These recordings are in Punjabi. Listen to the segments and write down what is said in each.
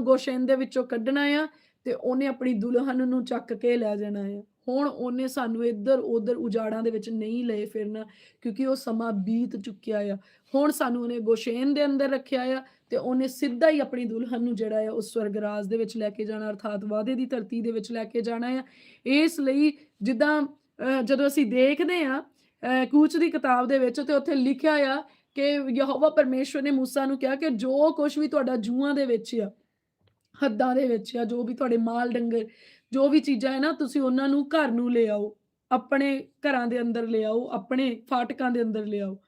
ਨੂੰ ਗੋਸ਼ੇਨ ਦੇ ਵਿੱਚੋਂ ਕੱਢਣਾ ਆ ਤੇ ਉਹਨੇ ਆਪਣੀ ਦੁਲਹਨ ਨੂੰ ਚੱਕ ਕੇ ਲੈ ਜਾਣਾ ਆ। ਹੁਣ ਉਹਨੇ ਸਾਨੂੰ ਇੱਧਰ ਉੱਧਰ ਉਜਾੜਾਂ ਦੇ ਵਿੱਚ ਨਹੀਂ ਲਏ ਫਿਰਨਾ ਕਿਉਂਕਿ ਉਹ ਸਮਾਂ ਬੀਤ ਚੁੱਕਿਆ ਆ। ਹੁਣ ਸਾਨੂੰ ਉਹਨੇ ਗੋਸ਼ੇਨ ਦੇ ਅੰਦਰ ਰੱਖਿਆ ਆ ਤੇ ਉਹਨੇ ਸਿੱਧਾ ਹੀ ਆਪਣੀ ਦੁਲਹਨ ਨੂੰ ਜਿਹੜਾ ਆ ਉਸ ਸਵਰਗਰਾਜ ਦੇ ਵਿੱਚ ਲੈ ਕੇ ਜਾਣਾ ਅਰਥਾਤ ਵਾਅਦੇ ਦੀ ਧਰਤੀ ਦੇ ਵਿੱਚ ਲੈ ਕੇ ਜਾਣਾ ਆ। ਇਸ ਲਈ ਜਿੱਦਾਂ ਅਹ, ਜਦੋਂ ਅਸੀਂ ਦੇਖਦੇ ਆ ਕੂਚ ਦੀ ਕਿਤਾਬ ਦੇ ਵਿੱਚ ਤੇ ਉੱਥੇ ਲਿਖਿਆ ਆ ਕਿ ਯਹੋਵਾ ਪਰਮੇਸ਼ਵਰ ਨੇ ਮੂਸਾ ਨੂੰ ਕਿਹਾ ਕਿ ਜੋ ਕੁਝ ਵੀ ਤੁਹਾਡਾ ਜੂਆਂ ਦੇ ਵਿੱਚ ਆ ਹੱਦਾਂ ਦੇ ਵਿੱਚ ਆ ਜੋ ਵੀ ਤੁਹਾਡੇ ਮਾਲ ਡੰਗਰ, ਜੋ ਵੀ ਚੀਜ਼ਾਂ ਹੈ ਨਾ, ਤੁਸੀਂ ਉਹਨਾਂ ਨੂੰ ਘਰ ਨੂੰ ਲੈ ਆਓ, ਆਪਣੇ ਘਰਾਂ ਦੇ ਅੰਦਰ ਲੈ ਆਓ, ਆਪਣੇ ਫਾਟਕਾਂ ਦੇ ਅੰਦਰ ਲੈ ਆਓ।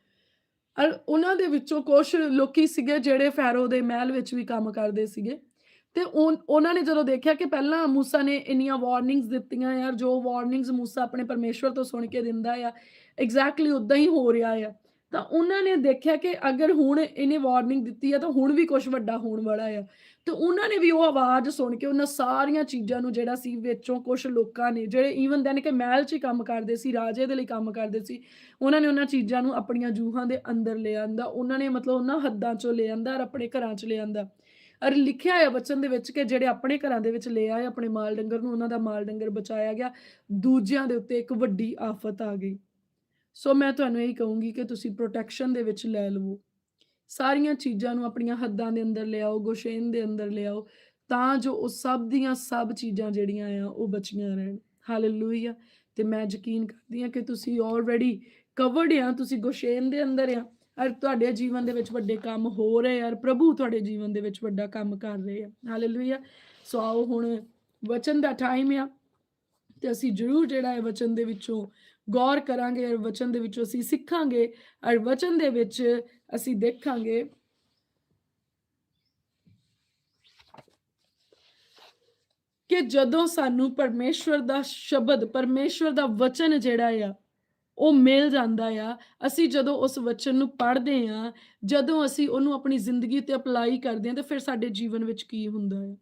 ਔਰ ਉਹਨਾਂ ਦੇ ਵਿੱਚੋਂ ਕੁਝ ਲੋਕੀ ਸੀਗੇ ਜਿਹੜੇ ਫੈਰੋ ਦੇ ਮਹਿਲ ਵਿੱਚ ਵੀ ਕੰਮ ਕਰਦੇ ਸੀਗੇ। ਤੇ ਉਨ- ਉਹਨਾਂ ਨੇ ਜਦੋਂ ਦੇਖਿਆ ਕਿ ਪਹਿਲਾਂ ਮੂਸਾ ਨੇ ਇੰਨੀਆਂ ਵਾਰਨਿੰਗਸ ਦਿੱਤੀਆਂ ਯਾਰ ਜੋ ਵਾਰਨਿੰਗਸ ਮੂਸਾ ਆਪਣੇ ਪਰਮੇਸ਼ਵਰ ਤੋਂ ਸੁਣ ਕੇ ਦਿੰਦਾ ਆ ਐਗਜ਼ੈਕਟਲੀ ਉਦਾਂ ਹੀ ਹੋ ਰਿਹਾ ਆ। ਤਾਂ ਉਹਨਾਂ ਨੇ ਦੇਖਿਆ ਕਿ ਅਗਰ ਹੁਣ ਇਹਨੇ ਵਾਰਨਿੰਗ ਦਿੱਤੀ ਆ ਤਾਂ ਹੁਣ ਵੀ ਕੁਝ ਵੱਡਾ ਹੋਣ ਵਾਲਾ ਆ। ਤੇ ਉਹਨਾਂ ਨੇ ਵੀ ਉਹ ਆਵਾਜ਼ ਸੁਣ ਕੇ ਉਹਨਾਂ ਸਾਰੀਆਂ ਚੀਜ਼ਾਂ ਨੂੰ ਜਿਹੜਾ ਸੀ ਵਿੱਚੋਂ ਕੁਝ ਲੋਕਾਂ ਨੇ ਜਿਹੜੇ ਈਵਨ ਦੈਨ ਕਿ ਮਹਿਲ 'ਚ ਕੰਮ ਕਰਦੇ ਸੀ, ਰਾਜੇ ਦੇ ਲਈ ਕੰਮ ਕਰਦੇ ਸੀ, ਉਹਨਾਂ ਨੇ ਉਹਨਾਂ ਚੀਜ਼ਾਂ ਨੂੰ ਆਪਣੀਆਂ ਜੂਹਾਂ ਦੇ ਅੰਦਰ ਲੈ ਉਹਨਾਂ ਨੇ ਮਤਲਬ ਉਹਨਾਂ ਹੱਦਾਂ 'ਚੋਂ ਲੈ ਔਰ ਆਪਣੇ ਘਰਾਂ 'ਚ ਲੈ ਆਂਦਾ। ਔਰ ਲਿਖਿਆ ਹੈ ਵਚਨ ਦੇ ਵਿੱਚ ਕਿ ਜਿਹੜੇ ਆਪਣੇ ਘਰਾਂ ਦੇ ਵਿੱਚ ਲੈ ਆਏ, ਆਪਣੇ ਮਾਲ ਡੰਗਰ ਨੂੰ ਉਹਨਾਂ ਦਾ ਮਾਲ ਡੰਗਰ ਬਚਾਇਆ ਗਿਆ, ਦੂਜਿਆਂ ਦੇ ਉੱਤੇ ਇੱਕ ਵੱਡੀ ਆਫਤ ਆ ਗਈ। ਸੋ ਮੈਂ ਤੁਹਾਨੂੰ ਇਹ ਕਹੂੰਗੀ ਕਿ ਤੁਸੀਂ ਪ੍ਰੋਟੈਕਸ਼ਨ ਦੇ ਵਿੱਚ ਲੈ ਲਵੋ। ਸਾਰੀਆਂ ਚੀਜ਼ਾਂ ਨੂੰ ਆਪਣੀਆਂ ਹੱਦਾਂ ਦੇ ਅੰਦਰ ਲਿਆਓ ਗੋਸ਼ੇਨ ਦੇ ਅੰਦਰ ਲਿਆਓ ਤਾਂ ਜੋ ਉਹ ਸਭ ਦੀਆਂ ਸਭ ਚੀਜ਼ਾਂ ਜਿਹੜੀਆਂ ਆ, ਉਹ ਬਚੀਆਂ ਰਹਿਣ। ਹਾਲੇਲੂਇਆ ਤੇ ਮੈਂ ਯਕੀਨ ਕਰਦੀ ਹਾਂ ਕਿ ਤੁਸੀਂ ਆਲਰੇਡੀ ਕਵਰਡ ਆ, ਤੁਸੀਂ ਗੋਸ਼ੇਨ ਦੇ ਅੰਦਰ ਆ, ਔਰ ਤੁਹਾਡੇ ਜੀਵਨ ਦੇ ਵਿੱਚ ਵੱਡੇ ਕੰਮ ਹੋ ਰਹੇ ਆ ਪ੍ਰਭੂ ਤੁਹਾਡੇ ਜੀਵਨ ਦੇ ਵਿੱਚ ਵੱਡਾ ਕੰਮ ਕਰ ਰਹੇ ਆ। ਹਾਲੇਲੂਇਆ ਸੋ ਆਓ ਹੁਣ, ਵਚਨ ਦਾ ਟਾਈਮ ਆ। ਤੇ ਅਸੀਂ ਜਰੂਰ ਜਿਹੜਾ ਹੈ ਵਚਨ ਦੇ ਵਿੱਚੋਂ ਗੌਰ ਕਰਾਂਗੇ ਔਰ ਵਚਨ ਦੇ ਵਿੱਚੋਂ ਅਸੀਂ ਸਿੱਖਾਂਗੇ ਔਰ ਵਚਨ ਦੇ ਵਿੱਚ ਅਸੀਂ ਦੇਖਾਂਗੇ। ਕਿ ਜਦੋਂ ਸਾਨੂੰ ਪਰਮੇਸ਼ਵਰ ਦਾ ਸ਼ਬਦ, ਪਰਮੇਸ਼ਵਰ ਦਾ ਵਚਨ ਜਿਹੜਾ ਆ, ਉਹ ਮਿਲ ਜਾਂਦਾ ਆ, ਅਸੀਂ ਜਦੋਂ ਉਸ ਵਚਨ ਨੂੰ ਪੜ੍ਹਦੇ ਆ ਜਦੋਂ ਅਸੀਂ ਉਹਨੂੰ ਆਪਣੀ ਜ਼ਿੰਦਗੀ ਤੇ ਅਪਲਾਈ ਕਰਦੇ ਆ ਤਾਂ ਫਿਰ ਸਾਡੇ ਜੀਵਨ ਵਿੱਚ ਕੀ ਹੁੰਦਾ ਹੈ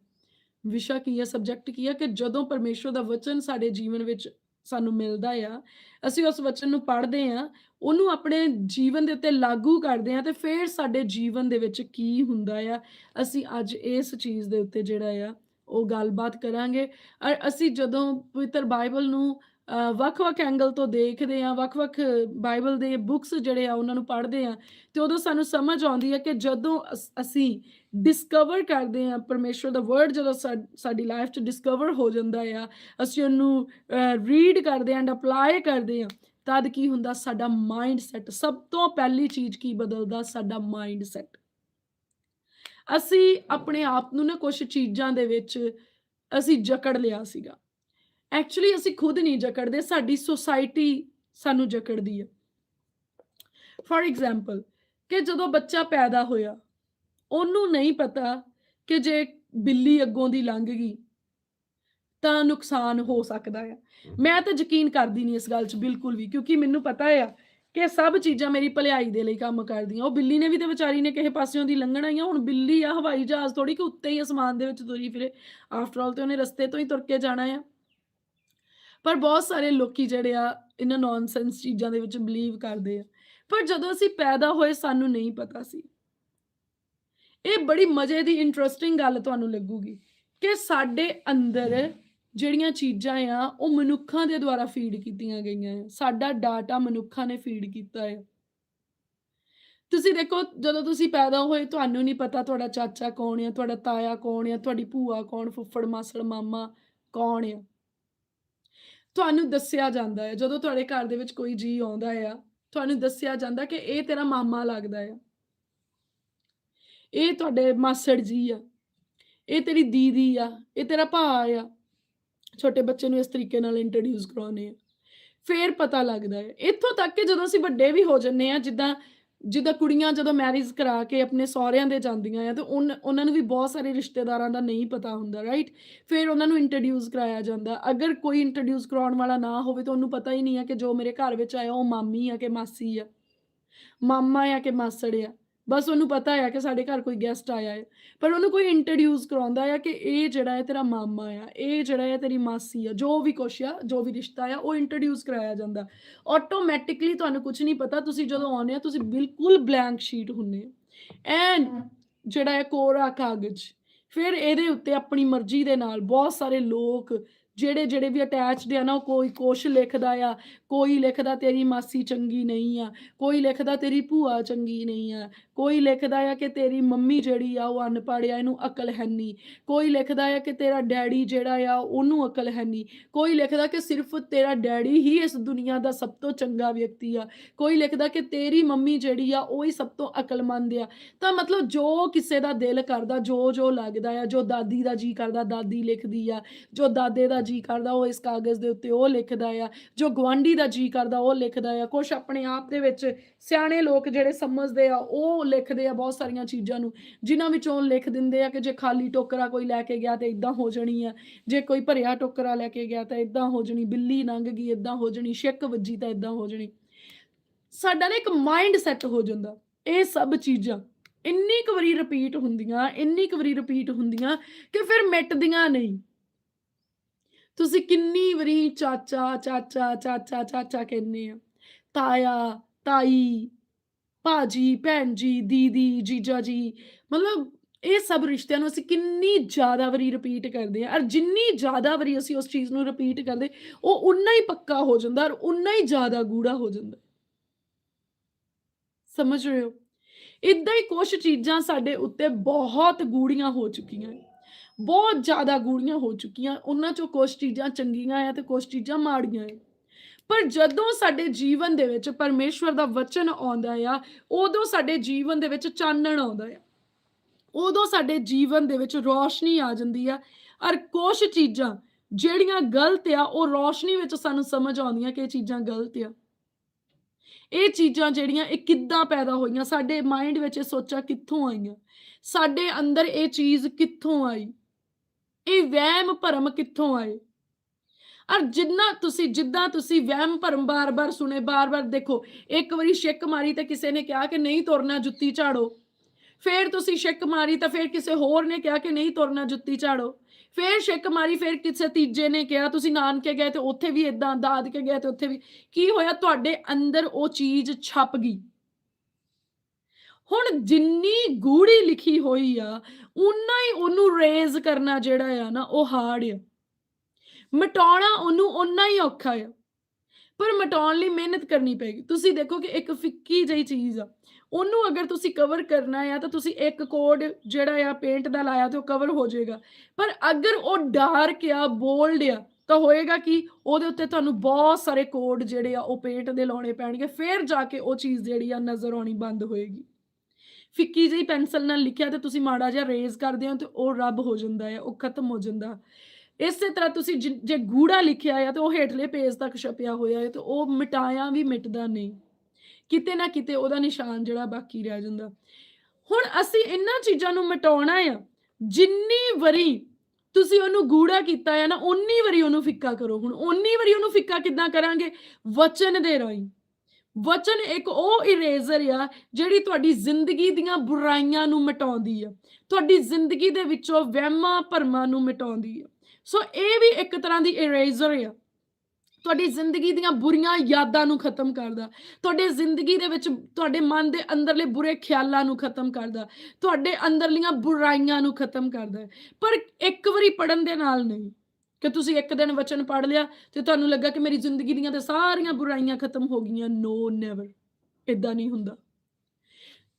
ਵਿਸ਼ਾ ਕੀ ਹੈ ਸਬਜੈਕਟ ਕੀ ਹੈ ਕਿ ਜਦੋਂ ਪਰਮੇਸ਼ਵਰ ਦਾ ਵਚਨ ਸਾਡੇ ਜੀਵਨ ਵਿੱਚ ਸਾਨੂੰ ਮਿਲਦਾ ਆ, ਅਸੀਂ ਉਸ ਵਚਨ ਨੂੰ ਪੜ੍ਹਦੇ ਆ ਉਹਨੂੰ ਆਪਣੇ ਜੀਵਨ ਦੇ ਉੱਤੇ ਲਾਗੂ ਕਰਦੇ ਆ ਤੇ ਫਿਰ ਸਾਡੇ ਜੀਵਨ ਦੇ ਵਿੱਚ ਕੀ ਹੁੰਦਾ ਆ, ਅਸੀਂ ਅੱਜ ਇਸ ਚੀਜ਼ ਦੇ ਉੱਤੇ ਜਿਹੜਾ ਆ, ਉਹ ਗੱਲਬਾਤ ਕਰਾਂਗੇ। ਔਰ ਅਸੀਂ ਜਦੋਂ ਪਵਿੱਤਰ ਬਾਈਬਲ ਨੂੰ ਵੱਖ-ਵੱਖ ਐਂਗਲ ਤੋਂ ਦੇਖਦੇ ਆ ਵੱਖ-ਵੱਖ ਬਾਈਬਲ ਦੇ ਬੁੱਕਸ ਜਿਹੜੇ ਆ ਉਹਨਾਂ ਨੂੰ ਪੜ੍ਹਦੇ ਆ ਤੇ ਉਦੋਂ ਸਾਨੂੰ ਸਮਝ ਆਉਂਦੀ ਹੈ ਕਿ ਜਦੋਂ ਅਸ- ਅਸੀਂ ਡਿਸਕਵਰ ਕਰਦੇ ਆ ਪਰਮੇਸ਼ਵਰ ਦਾ ਵਰਡ ਜਦੋਂ ਸਾਡੀ ਲਾਈਫ 'ਚ ਡਿਸਕਵਰ ਹੋ ਜਾਂਦਾ ਆ, ਅਸੀਂ ਉਹਨੂੰ ਰੀਡ ਕਰਦੇ ਆਂ ਐਂਡ ਅਪਲਾਈ ਕਰਦੇ ਆਂ ਤਦ ਕੀ ਹੁੰਦਾ ਸਾਡਾ ਮਾਈਂਡ ਸੈਟ ਸਭ ਤੋਂ ਪਹਿਲੀ ਚੀਜ਼ ਕੀ ਬਦਲਦਾ ਸਾਡਾ ਮਾਈਂਡ ਸੈਟ ਅਸੀਂ ਆਪਣੇ ਆਪ ਨੂੰ ਨਾ ਕੁਝ ਚੀਜ਼ਾਂ ਦੇ ਵਿੱਚ ਅਸੀਂ ਜਕੜ ਲਿਆ ਸੀਗਾ। ਐਕਚੁਅਲੀ ਅਸੀਂ ਖੁਦ ਨਹੀਂ ਜਕੜਦੇ, ਸਾਡੀ ਸੋਸਾਇਟੀ ਸਾਨੂੰ ਜਕੜਦੀ ਹੈ। ਫੋਰ ਐਗਜ਼ਾਮਪਲ ਕਿ ਜਦੋਂ ਬੱਚਾ ਪੈਦਾ ਹੋਇਆ, ਉਹਨੂੰ ਨਹੀਂ ਪਤਾ ਕਿ ਜੇ ਬਿੱਲੀ ਅੱਗੋਂ ਦੀ ਲੰਘ ਗਈ, ਤਾਂ ਨੁਕਸਾਨ ਹੋ ਸਕਦਾ ਹੈ। ਮੈਂ ਤਾਂ ਯਕੀਨ ਕਰਦੀ ਨਹੀਂ ਇਸ ਗੱਲ 'ਚ ਬਿਲਕੁਲ ਵੀ, ਕਿਉਂਕਿ ਮੈਨੂੰ ਪਤਾ ਆ ਕਿ ਸਭ ਚੀਜ਼ਾਂ ਮੇਰੀ ਭਲਾਈ ਦੇ ਲਈ ਕੰਮ ਕਰਦੀਆਂ। ਉਹ ਬਿੱਲੀ ਨੇ ਵੀ ਤੇ ਵਿਚਾਰੀ ਨੇ ਕਿਸੇ ਪਾਸਿਓਂ ਦੀ ਲੰਘਣਾ ਹੀ ਆ ਹੁਣ ਬਿੱਲੀ ਆ ਹਵਾਈ ਜਹਾਜ਼ ਥੋੜੀ ਕਿ ਉੱਤੇ ਹੀ ਅਸਮਾਨ ਦੇ ਵਿੱਚ ਤੁਰੀ ਫਿਰੇ। ਆਫਟਰ ਆਲ ਤੇ ਉਹਨੇ ਰਸਤੇ ਤੋਂ ਹੀ ਤੁਰ ਕੇ ਜਾਣਾ ਆ। ਪਰ ਬਹੁਤ ਸਾਰੇ ਲੋਕੀ ਜਿਹੜੇ ਆ, ਇਹਨਾਂ ਨੌਨਸੈਂਸ ਚੀਜ਼ਾਂ ਦੇ ਵਿੱਚ ਬਲੀਵ ਕਰਦੇ ਆ। ਪਰ ਜਦੋਂ ਅਸੀਂ ਪੈਦਾ ਹੋਏ, ਸਾਨੂੰ ਨਹੀਂ ਪਤਾ ਸੀ। ਇਹ ਬੜੀ ਮਜ਼ੇ ਦੀ ਇੰਟਰਸਟਿੰਗ ਗੱਲ ਤੁਹਾਨੂੰ ਲੱਗੂਗੀ ਕਿ ਸਾਡੇ ਅੰਦਰ ਜਿਹੜੀਆਂ ਚੀਜ਼ਾਂ ਆ, ਉਹ ਮਨੁੱਖਾਂ ਦੇ ਦੁਆਰਾ ਫੀਡ ਕੀਤੀਆਂ ਗਈਆਂ ਆ। ਸਾਡਾ ਡਾਟਾ ਮਨੁੱਖਾਂ ਨੇ ਫੀਡ ਕੀਤਾ ਹੈ ਤੁਸੀਂ ਦੇਖੋ, ਜਦੋਂ ਤੁਸੀਂ ਪੈਦਾ ਹੋਏ, ਤੁਹਾਨੂੰ ਨਹੀਂ ਪਤਾ ਤੁਹਾਡਾ ਚਾਚਾ ਕੌਣ ਆ, ਤੁਹਾਡਾ ਤਾਇਆ ਕੌਣ ਆ, ਤੁਹਾਡੀ ਭੂਆ ਕੌਣ, ਫੁੱਫੜ, ਮਾਸੜ, ਮਾਮਾ ਕੌਣ ਆ। ਤੁਹਾਨੂੰ ਦੱਸਿਆ ਜਾਂਦਾ ਹੈ, ਜਦੋਂ ਤੁਹਾਡੇ ਘਰ ਦੇ ਵਿੱਚ ਕੋਈ ਜੀ ਆਉਂਦਾ ਆ, ਤੁਹਾਨੂੰ ਦੱਸਿਆ ਜਾਂਦਾ ਕਿ ਇਹ ਤੇਰਾ ਮਾਮਾ ਲੱਗਦਾ ਆ ਇਹ ਤੁਹਾਡੇ ਮਾਸੜ ਜੀ ਆ, ਇਹ ਤੇਰੀ ਦੀਦੀ ਆ, ਇਹ ਤੇਰਾ ਭਾ ਆ, ਛੋਟੇ ਬੱਚੇ ਨੂੰ ਇਸ ਤਰੀਕੇ ਨਾਲ ਇੰਟਰੋਡਿਊਸ ਕਰਾਉਨੇ ਆ। ਫੇਰ ਪਤਾ ਲੱਗਦਾ ਹੈ, ਇੱਥੋਂ ਤੱਕ ਕਿ ਜਦੋਂ ਅਸੀਂ ਵੱਡੇ ਵੀ ਹੋ ਜੰਨੇ ਆ ਜਿੱਦਾਂ ਜਿੱਦਾਂ ਕੁੜੀਆਂ ਜਦੋਂ ਮੈਰਿਜ ਕਰਾ ਕੇ ਆਪਣੇ ਸਹੁਰਿਆਂ ਦੇ ਜਾਂਦੀਆਂ ਆ, ਤੇ ਉਨ- ਉਹਨਾਂ ਨੂੰ ਵੀ ਬਹੁਤ ਸਾਰੇ ਰਿਸ਼ਤੇਦਾਰਾਂ ਦਾ ਨਹੀਂ ਪਤਾ ਹੁੰਦਾ ਰਾਈਟ ਫਿਰ ਉਹਨਾਂ ਨੂੰ ਇੰਟਰੋਡਿਊਸ ਕਰਾਇਆ ਜਾਂਦਾ। ਅਗਰ ਕੋਈ ਇੰਟਰੋਡਿਊਸ ਕਰਾਉਣ ਵਾਲਾ ਨਾ ਹੋਵੇ, ਤਾਂ ਉਹਨੂੰ ਪਤਾ ਹੀ ਨਹੀਂ ਆ ਕਿ ਜੋ ਮੇਰੇ ਘਰ ਵਿੱਚ ਆਇਆ, ਉਹ ਮਾਮੀ ਆ ਕਿ ਮਾਸੀ ਆ? ਮਾਮਾ ਆ ਕਿ ਮਾਸੜ ਆ? ਬਸ ਉਹਨੂੰ ਪਤਾ ਆ ਕਿ ਸਾਡੇ ਘਰ ਕੋਈ ਗੈਸਟ ਆਇਆ ਹੈ। ਪਰ ਉਹਨੂੰ ਕੋਈ ਇੰਟਰੋਡਿਊਸ ਕਰਾਉਂਦਾ ਆ ਕਿ ਇਹ ਜਿਹੜਾ ਹੈ ਤੇਰਾ ਮਾਮਾ ਆ ਇਹ ਜਿਹੜਾ ਹੈ ਤੇਰੀ ਮਾਸੀ ਆ ਜੋ ਵੀ ਕੁਛ ਆ ਜੋ ਵੀ ਰਿਸ਼ਤਾ ਆ ਉਹ ਇੰਟਰੋਡਿਊਸ ਕਰਾਇਆ ਜਾਂਦਾ। ਆਟੋਮੈਟਿਕਲੀ ਤੁਹਾਨੂੰ ਕੁਝ ਨਹੀਂ ਪਤਾ ਤੁਸੀਂ ਜਦੋਂ ਆਉਂਦੇ ਆ ਤੁਸੀਂ ਬਿਲਕੁਲ ਬਲੈਂਕ ਸ਼ੀਟ ਹੁੰਨੇ ਐਂਡ ਜਿਹੜਾ ਹੈ ਕੋਰਾ ਕਾਗਜ਼ ਫਿਰ ਇਹਦੇ ਉੱਤੇ ਆਪਣੀ ਮਰਜ਼ੀ ਦੇ ਨਾਲ ਬਹੁਤ ਸਾਰੇ ਲੋਕ ਜਿਹੜੇ ਜਿਹੜੇ ਵੀ ਅਟੈਚਡ ਆ ਨਾ, ਉਹ ਕੋਈ ਕੁਛ ਲਿਖਦਾ ਆ, ਕੋਈ ਲਿਖਦਾ ਤੇਰੀ ਮਾਸੀ ਚੰਗੀ ਨਹੀਂ ਆ, ਕੋਈ ਲਿਖਦਾ ਤੇਰੀ ਭੂਆ ਚੰਗੀ ਨਹੀਂ ਆ, ਕੋਈ ਲਿਖਦਾ ਆ ਕਿ ਤੇਰੀ ਮੰਮੀ ਜਿਹੜੀ ਆ ਉਹ ਅਨਪੜ੍ਹ ਆ, ਇਹਨੂੰ ਅਕਲ ਹੈ ਨਹੀਂ ਕੋਈ ਲਿਖਦਾ ਆ ਕਿ ਤੇਰਾ ਡੈਡੀ ਜਿਹੜਾ ਆ ਉਹਨੂੰ ਅਕਲ ਹੈ ਨਹੀਂ ਕੋਈ ਲਿਖਦਾ ਕਿ ਸਿਰਫ ਤੇਰਾ ਡੈਡੀ ਹੀ ਇਸ ਦੁਨੀਆ ਦਾ ਸਭ ਤੋਂ ਚੰਗਾ ਵਿਅਕਤੀ ਆ, ਕੋਈ ਲਿਖਦਾ ਕਿ ਤੇਰੀ ਮੰਮੀ ਜਿਹੜੀ ਆ ਉਹ ਹੀ ਸਭ ਤੋਂ ਅਕਲਮੰਦ ਆ, ਤਾਂ ਮਤਲਬ ਜੋ ਕਿਸੇ ਦਾ ਦਿਲ ਕਰਦਾ, ਜੋ ਜੋ ਲੱਗਦਾ ਆ, ਜੋ ਦਾਦੀ ਦਾ ਜੀ ਕਰਦਾ, ਦਾਦੀ ਲਿਖਦੀ ਆ, ਜੋ ਦਾਦੇ ਦਾ ਜੀ ਕਰਦਾ, ਉਹ ਇਸ ਕਾਗਜ਼ ਦੇ ਉੱਤੇ ਉਹ ਲਿਖਦਾ ਆ। ਜੋ ਗਵਾਂਢੀ ਦਾ ਜੀ ਕਰਦਾ, ਉਹ ਲਿਖਦਾ ਆ। ਕੁਝ ਆਪਣੇ ਆਪ ਦੇ ਵਿੱਚ ਸਿਆਣੇ ਲੋਕ ਜਿਹੜੇ ਸਮਝਦੇ ਆ, ਉਹ ਲਿਖਦੇ ਆ ਬਹੁਤ ਸਾਰੀਆਂ ਚੀਜ਼ਾਂ ਨੂੰ, ਜਿਨ੍ਹਾਂ ਵਿੱਚੋਂ ਲਿਖ ਦਿੰਦੇ ਆ ਕਿ ਜੇ ਖਾਲੀ ਟੋਕਰਾ ਕੋਈ ਲੈ ਕੇ ਗਿਆ ਤੇ ਇਦਾਂ ਹੋ ਜਾਣੀ ਆ। ਜੇ ਕੋਈ ਭਰਿਆ ਟੋਕਰਾ ਲੈ ਕੇ ਗਿਆ ਤਾਂ ਇਦਾਂ ਹੋ ਜਾਣੀ, ਬਿੱਲੀ ਲੰਘ ਗਈ ਇਦਾਂ ਹੋ ਜਾਣੀ, ਛਿੱਕ ਵੱਜੀ ਤਾਂ ਇਦਾਂ ਹੋ ਜਾਣੀ। ਸਾਡਾ ਨਾ ਇੱਕ ਮਾਈਂਡ ਸੈੱਟ ਹੋ ਜਾਂਦਾ, ਇਹ ਸਭ ਚੀਜ਼ਾਂ। ਇੰਨੀ ਕੁ ਵਾਰੀ ਰਿਪੀਟ ਹੁੰਦੀਆਂ, ਇੰਨੀ ਕੁ ਵਾਰੀ ਰਿਪੀਟ ਹੁੰਦੀਆਂ ਕਿ ਫਿਰ ਮਿਟਦੀਆਂ ਨਹੀਂ। ਤੁਸੀਂ ਕਿੰਨੀ ਵਾਰੀ ਚਾਚਾ ਚਾਚਾ ਚਾਚਾ ਚਾਚਾ ਕਹਿੰਦੇ ਆ, ਤਾਇਆ, ਤਾਈ, ਭਾਜੀ, ਭੈਣ ਜੀ, ਦੀਦੀ, ਜੀਜਾ ਜੀ, ਮਤਲਬ ਇਹ ਸਭ ਰਿਸ਼ਤਿਆਂ ਨੂੰ ਅਸੀਂ ਕਿੰਨੀ ਜ਼ਿਆਦਾ ਵਾਰੀ ਰਿਪੀਟ ਕਰਦੇ ਆ ਔਰ ਜਿੰਨੀ ਜ਼ਿਆਦਾ ਵਾਰੀ ਅਸੀਂ ਉਸ ਚੀਜ਼ ਨੂੰ ਰਿਪੀਟ ਕਰਦੇ, ਉਹ ਉਨਾ ਹੀ ਪੱਕਾ ਹੋ ਜਾਂਦਾ ਔਰ ਉਨਾ ਹੀ ਜ਼ਿਆਦਾ ਗੂੜਾ ਹੋ ਜਾਂਦਾ। ਸਮਝ ਰਹੇ ਹੋ? ਇਦਾਂ ਹੀ ਕੁਝ ਚੀਜ਼ਾਂ ਸਾਡੇ ਉੱਤੇ ਬਹੁਤ ਗੂੜੀਆਂ ਹੋ ਚੁੱਕੀਆਂ। ਬਹੁਤ ਜ਼ਿਆਦਾ ਗੂੜੀਆਂ ਹੋ ਚੁੱਕੀਆਂ, ਉਹਨਾਂ ਚੋਂ ਕੁਝ ਚੀਜ਼ਾਂ ਚੰਗੀਆਂ ਆ ਤੇ ਕੁਝ ਚੀਜ਼ਾਂ ਮਾੜੀਆਂ ਆ। ਪਰ ਜਦੋਂ ਸਾਡੇ ਜੀਵਨ ਦੇ ਵਿੱਚ ਪਰਮੇਸ਼ਵਰ ਦਾ ਵਚਨ ਆਉਂਦਾ ਆ, ਉਦੋਂ ਸਾਡੇ ਜੀਵਨ ਦੇ ਵਿੱਚ ਚਾਨਣ ਆਉਂਦਾ ਆ। ਉਦੋਂ ਸਾਡੇ ਜੀਵਨ ਦੇ ਵਿੱਚ ਰੋਸ਼ਨੀ ਆ ਜਾਂਦੀ ਆ, ਔਰ ਕੁਝ ਚੀਜ਼ਾਂ ਜਿਹੜੀਆਂ ਗਲਤ ਆ, ਉਹ ਰੋਸ਼ਨੀ ਵਿੱਚ ਸਾਨੂੰ ਸਮਝ ਆਉਂਦੀਆਂ ਕਿ ਇਹ ਚੀਜ਼ਾਂ ਗਲਤ ਆ। ਇਹ ਚੀਜ਼ਾਂ ਜਿਹੜੀਆਂ, ਇਹ ਕਿੱਦਾਂ ਪੈਦਾ ਹੋਈਆਂ, ਸਾਡੇ ਮਾਈਂਡ ਵਿੱਚ ਇਹ ਸੋਚਾਂ ਕਿੱਥੋਂ ਆਈਆਂ? ਸਾਡੇ ਅੰਦਰ ਇਹ ਚੀਜ਼ ਕਿੱਥੋਂ ਆਈ? ਇਹ ਵਹਿਮ ਭਰਮ ਕਿੱਥੋਂ ਆਏ? ਔਰ ਜਿੰਨਾ ਤੁਸੀਂ, ਜਿੱਦਾਂ ਤੁਸੀਂ ਵਹਿਮ ਭਰਮ ਬਾਰ-ਬਾਰ ਸੁਨੇ ਬਾਰ-ਬਾਰ ਦੇਖੋ, ਇੱਕ ਵਾਰੀ ਛਿੱਕ ਮਾਰੀ ਤੇ ਕਿਸੇ ਨੇ ਕਿਹਾ ਕਿ ਨਹੀਂ ਤੁਰਨਾ ਜੁੱਤੀ ਝਾੜੋ। ਫਿਰ ਤੁਸੀਂ ਛਿੱਕ ਮਾਰੀ ਤਾਂ ਫਿਰ ਕਿਸੇ ਹੋਰ ਨੇ ਕਿਹਾ ਕਿ ਨਹੀਂ ਤੁਰਨਾ ਜੁੱਤੀ ਝਾੜੋ। ਫਿਰ ਛਿੱਕ ਮਾਰੀ, ਫਿਰ ਕਿਸੇ ਤੀਜੇ ਨੇ ਕਿਹਾ, ਤੁਸੀਂ ਨਾਨਕੇ ਗਏ ਤੇ ਉੱਥੇ ਵੀ ਇਦਾਂ ਦਾਦ ਕੇ ਗਏ ਤੇ ਉੱਥੇ ਵੀ। ਕੀ ਹੋਇਆ? ਤੁਹਾਡੇ ਅੰਦਰ ਉਹ ਚੀਜ਼ ਛਪ ਗਈ। ਹੁਣ ਜਿੰਨੀ ਗੂੜੀ ਲਿਖੀ ਹੋਈ ਆ ਉਨਾ ਹੀ ਉਹਨੂੰ ਰੇਜ਼ ਕਰਨਾ ਜਿਹੜਾ ਆ ਨਾ, ਉਹ ਹਾਰਡ ਆ। ਮਿਟਾਉਣਾ ਉਹਨੂੰ ਉਨਾ ਹੀ ਔਖਾ ਆ। ਪਰ ਮਿਟਾਉਣ ਲਈ ਮਿਹਨਤ ਕਰਨੀ ਪੈਗੀ ਤੁਸੀਂ ਦੇਖੋ ਕਿ ਇੱਕ ਫਿੱਕੀ ਜਿਹੀ ਚੀਜ਼ ਆ। ਉਹਨੂੰ ਅਗਰ ਤੁਸੀਂ ਕਵਰ ਕਰਨਾ ਆ, ਤਾਂ ਤੁਸੀਂ ਇੱਕ ਕੋਡ ਜਿਹੜਾ ਆ ਪੇਂਟ ਦਾ ਲਾਇਆ ਤੇ ਉਹ ਕਵਰ ਹੋ ਜਾਏਗਾ। ਪਰ ਅਗਰ ਉਹ ਡਾਰਕ ਆ ਬੋਲਡ ਆ, ਤਾਂ ਹੋਏਗਾ ਕਿ? ਉਹਦੇ ਉੱਤੇ ਤੁਹਾਨੂੰ ਬਹੁਤ ਸਾਰੇ ਕੋਡ ਜਿਹੜੇ ਆ, ਉਹ ਪੇਂਟ ਦੇ ਲਾਉਣੇ ਪੈਣਗੇ। ਫਿਰ ਜਾ ਕੇ ਉਹ ਚੀਜ਼ ਜਿਹੜੀ ਆ, ਨਜ਼ਰ ਆਉਣੀ ਬੰਦ ਹੋਏਗੀ। ਫਿੱਕੀ ਜਿਹੀ ਪੈਨਸਲ ਨਾਲ ਲਿਖਿਆ ਤੇ ਤੁਸੀਂ ਮਾੜਾ ਜਿਹਾ ਰੇਜ਼ ਕਰਦੇ ਹੋ ਤੇ ਉਹ ਰੱਬ ਹੋ ਜਾਂਦਾ ਹੈ, ਉਹ ਖਤਮ ਹੋ ਜਾਂਦਾ। ਇਸੇ ਤਰ੍ਹਾਂ ਤੁਸੀਂ ਜਿ- ਜੇ ਗੂੜਾ ਲਿਖਿਆ ਆ ਤੇ ਉਹ ਹੇਠਲੇ ਪੇਜ ਤੱਕ ਛਪਿਆ ਹੋਇਆ ਹੈ ਤੇ ਉਹ ਮਿਟਾਇਆ ਵੀ ਮਿਟਦਾ ਨਹੀਂ। ਕਿਤੇ ਨਾ ਕਿਤੇ ਉਹਦਾ ਨਿਸ਼ਾਨ ਜਿਹੜਾ ਬਾਕੀ ਰਹਿ ਜਾਂਦਾ। ਹੁਣ ਅਸੀਂ ਇਹਨਾਂ ਚੀਜ਼ਾਂ ਨੂੰ ਮਿਟਾਉਣਾ ਆ, ਜਿੰਨੀ ਵਾਰੀ ਤੁਸੀਂ ਉਹਨੂੰ ਗੂੜਾ ਕੀਤਾ ਹੈ ਨਾ ਉਨੀ ਵਾਰੀ ਉਹਨੂੰ ਫਿੱਕਾ ਕਰੋ। ਹੁਣ ਉਨੀ ਵਾਰੀ ਉਹਨੂੰ ਫਿੱਕਾ ਕਿੱਦਾਂ ਕਰਾਂਗੇ? ਵਚਨ ਦੇ ਰਾਹੀਂ। ਵਚਨ ਇੱਕ ਉਹ ਇਰੇਜ਼ਰ ਆ ਜਿਹੜੀ ਤੁਹਾਡੀ ਜ਼ਿੰਦਗੀ ਦੀਆਂ ਬੁਰਾਈਆਂ ਨੂੰ ਮਿਟਾਉਂਦੀ ਆ। ਤੁਹਾਡੀ ਜ਼ਿੰਦਗੀ ਦੇ ਵਿੱਚੋਂ ਵਹਿਮਾਂ ਭਰਮਾਂ ਨੂੰ ਮਿਟਾਉਂਦੀ ਆ। ਸੋ ਇਹ ਵੀ ਇੱਕ ਤਰ੍ਹਾਂ ਦੀ ਇਰੇਜ਼ਰ ਆ। ਤੁਹਾਡੀ ਜ਼ਿੰਦਗੀ ਦੀਆਂ ਬੁਰੀਆਂ ਯਾਦਾਂ ਨੂੰ ਖਤਮ ਕਰਦਾ। ਤੁਹਾਡੇ ਜ਼ਿੰਦਗੀ ਦੇ ਵਿੱਚ ਤੁਹਾਡੇ ਮਨ ਦੇ ਅੰਦਰਲੇ ਬੁਰੇ ਖਿਆਲਾਂ ਨੂੰ ਖਤਮ ਕਰਦਾ। ਤੁਹਾਡੇ ਅੰਦਰਲੀਆਂ ਬੁਰਾਈਆਂ ਨੂੰ ਖਤਮ ਕਰਦਾ। ਪਰ ਇੱਕ ਵਾਰੀ ਪੜਨ ਦੇ ਨਾਲ ਨਹੀਂ। ਕਿ ਤੁਸੀਂ ਇੱਕ ਦਿਨ ਵਚਨ ਪੜ ਲਿਆ ਤੇ ਤੁਹਾਨੂੰ ਲੱਗਾ ਕਿ ਮੇਰੀ ਜ਼ਿੰਦਗੀ ਦੀਆਂ ਤੇ ਸਾਰੀਆਂ ਬੁਰਾਈਆਂ ਖਤਮ ਹੋ ਗਈਆਂ। ਨੋ ਨੈਵਰ ਇਦਾਂ ਨਹੀਂ ਹੁੰਦਾ।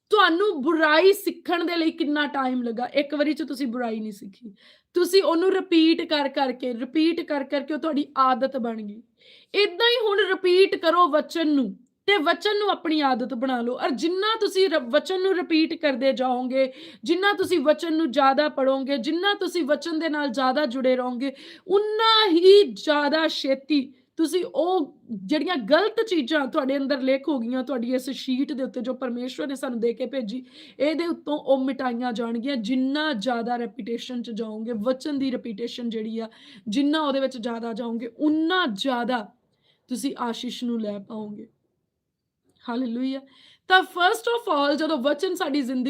ਤੁਹਾਨੂੰ ਬੁਰਾਈ ਸਿੱਖਣ ਦੇ ਲਈ ਕਿੰਨਾ ਟਾਈਮ ਲੱਗਾ? ਇੱਕ ਵਾਰੀ ਚ ਤੁਸੀਂ ਬੁਰਾਈ ਨਹੀਂ ਸਿੱਖੀ। ਤੁਸੀਂ ਉਹਨੂੰ ਰਿਪੀਟ ਕਰ ਕਰਕੇ ਰਿਪੀਟ ਕਰ ਕਰਕੇ ਉਹ ਤੁਹਾਡੀ ਆਦਤ ਬਣ ਗਈ। ਇਦਾਂ ਹੀ ਹੁਣ ਰਿਪੀਟ ਕਰੋ ਵਚਨ ਨੂੰ। ਤੇ ਵਚਨ ਨੂੰ ਆਪਣੀ ਆਦਤ ਬਣਾ ਲਓ। ਔਰ ਜਿੰਨਾ ਤੁਸੀਂ ਰ- ਵਚਨ ਨੂੰ ਰਿਪੀਟ ਕਰਦੇ ਜਾਓਗੇ, ਜਿੰਨਾ ਤੁਸੀਂ ਵਚਨ ਨੂੰ ਜ਼ਿਆਦਾ ਪੜੋਗੇ ਜਿੰਨਾ ਤੁਸੀਂ ਵਚਨ ਦੇ ਨਾਲ ਜ਼ਿਆਦਾ ਜੁੜੇ ਰਹੋਗੇ, ਉਨਾ ਹੀ ਜ਼ਿਆਦਾ ਛੇਤੀ ਤੁਸੀਂ ਉਹ ਜਿਹੜੀਆਂ ਗਲਤ ਚੀਜ਼ਾਂ ਤੁਹਾਡੇ ਅੰਦਰ ਲਿਖ ਹੋ ਗਈਆਂ, ਤੁਹਾਡੀ ਇਸ ਸ਼ੀਟ ਦੇ ਉੱਤੇ ਜੋ ਪਰਮੇਸ਼ਵਰ ਨੇ ਸਾਨੂੰ ਦੇ ਕੇ ਭੇਜੀ, ਇਹਦੇ ਉੱਤੋਂ ਉਹ ਮਿਟਾਈਆਂ ਜਾਣਗੀਆਂ, ਜਿੰਨਾ ਜ਼ਿਆਦਾ ਰੈਪੀਟੇਸ਼ਨ ਚ ਜਾਓਗੇ, ਵਚਨ ਦੀ ਰੈਪੀਟੇਸ਼ਨ ਜਿਹੜੀ ਆ, ਜਿੰਨਾ ਉਹਦੇ ਵਿੱਚ ਜ਼ਿਆਦਾ ਜਾਓਗੇ, ਉਨਾ ਜ਼ਿਆਦਾ ਤੁਸੀਂ ਆਸ਼ੀਸ਼ ਨੂੰ ਲੈ ਪਾਓਗੇ। ਹਾਲੇਲੂਇਆ ਤਾਂ ਫਰਸਟ ਆਫ ਆਲ ਜਦੋਂ ਵਚਨ ਸਾਡੀ ਜ਼ਿੰਦਗੀ